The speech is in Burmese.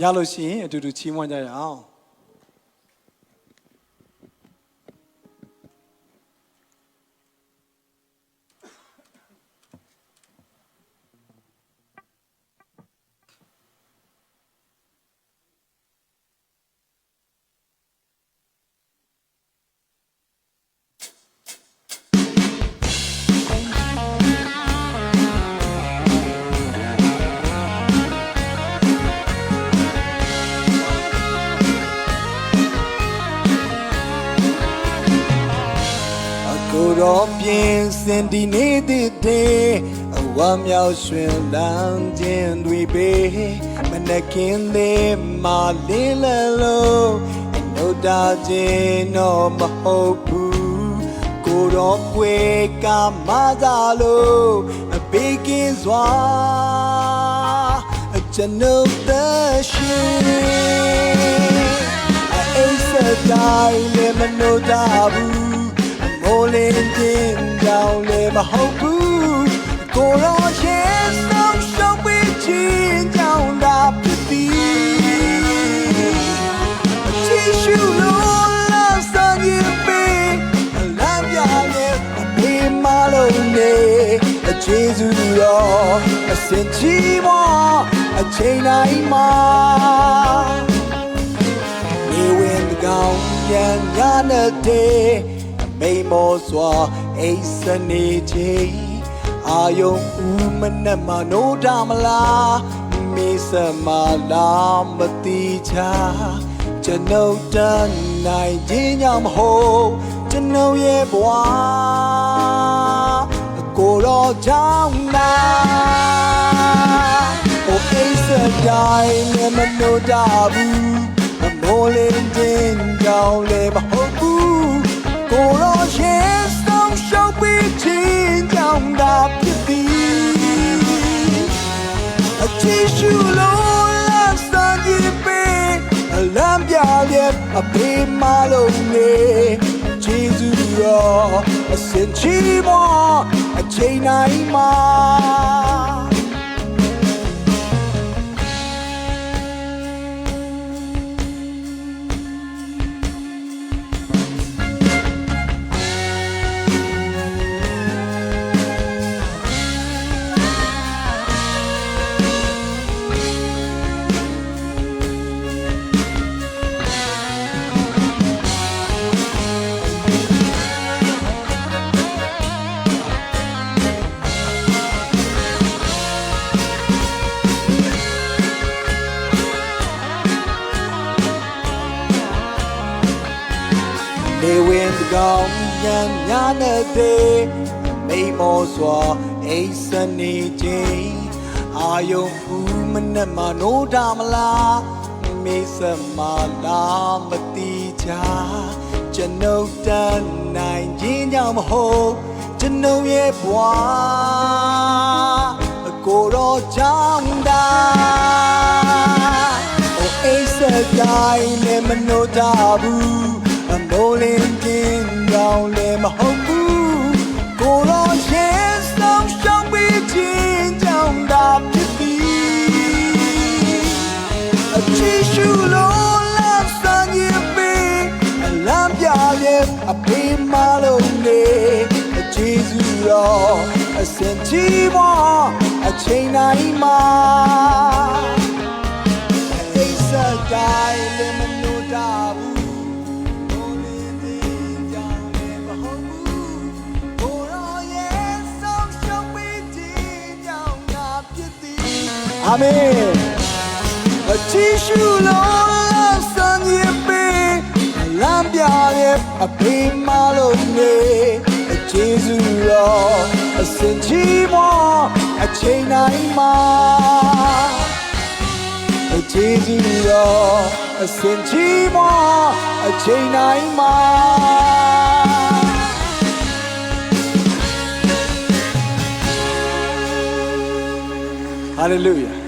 ရလို့ရှိရင်အတူတူချီးမွမ်းကြရအောင် ကိုတော်ပြင်စင်ဒီနေတဲ့တဲ့အဝမ်းမြောက်ရွှင်လန်းခြင်းတွေပေမနက်ခင်းလေးမာလင်းလလို့အနုတာခြင်းတော့မဟုတ်ဘူးကိုတော်ကွယ်ကမသာလို့အဘေးကင်းစွာအကျွန်ုပ်သက်ရှင်အိမ်စတိုင်းလည်းမနှုတ်တာဘူး မိုးလင်းခြင်းကြောင့်လည်းမဟုတ်ဘူးကိုရောရဲ့ဆုံးရှုံးပြီးခြင်းကြောင့်သာဖြစ်သည်ကြည့်ရှုလို့လာစံရင်ပေးအလံပြရဲ့အမေမလုံးနေအကျေးဇူးတော်အစင်ချီးမအချိန်တိုင်းမှာနေဝင်ကောင်ပြန်ညနေတဲ့ မိန်မောစွာအိစနေချင်းအာယုံဦးမနဲ့မနိုးတာမလားမေးစမလာမတိချာကျွန်ုပ်တန်းနိုင်ခြင်းကြောင့်မဟုတ်ကျွန်ုပ်ရဲ့ဘဝကိုယ်တော်ကြောင့်လား Oh, it's a dime, and I know that I'm rolling in down, let me hope you go A tissue low, last time you pay, a lamb yard, a pay my lonely. Jesus, a century more, a chain I'm နေ ဝင်ကောင်ညံညာနေတဲ့မိမောစွာအိစနေချင်းအာယုံဦးမနဲ့မနိုးတာမလားမေးစမလာမတိချာကျွန်ုပ်တန်းနိုင်ခြင်းကြောင့်မဟုတ်ကျွန်ုပ်ရဲ့ဘဝအကိုတော်ကြောင့်သာ Oh, ace guy, never know taboo. I'm rolling in down, let my hope. Go on, yes, no, show me chin down, that to be. A tissue low, love, sun, you be. A lamp, yeah, a pay my lonely. A Jesus, a centimo, a chain, I'm အိစတိုင်းလည်းမလို့ အာမင်အချီရှုလို့စံရပေလမ်းပြရဲ့အဖေမလို့နေအကျေးဇူးတော်အစင်ချီးမအချိန်တိုင်းမှာအချီးကြီးရောအစင်ချီးမအချိန်တိုင်းမှာ ဟာလေလုယာ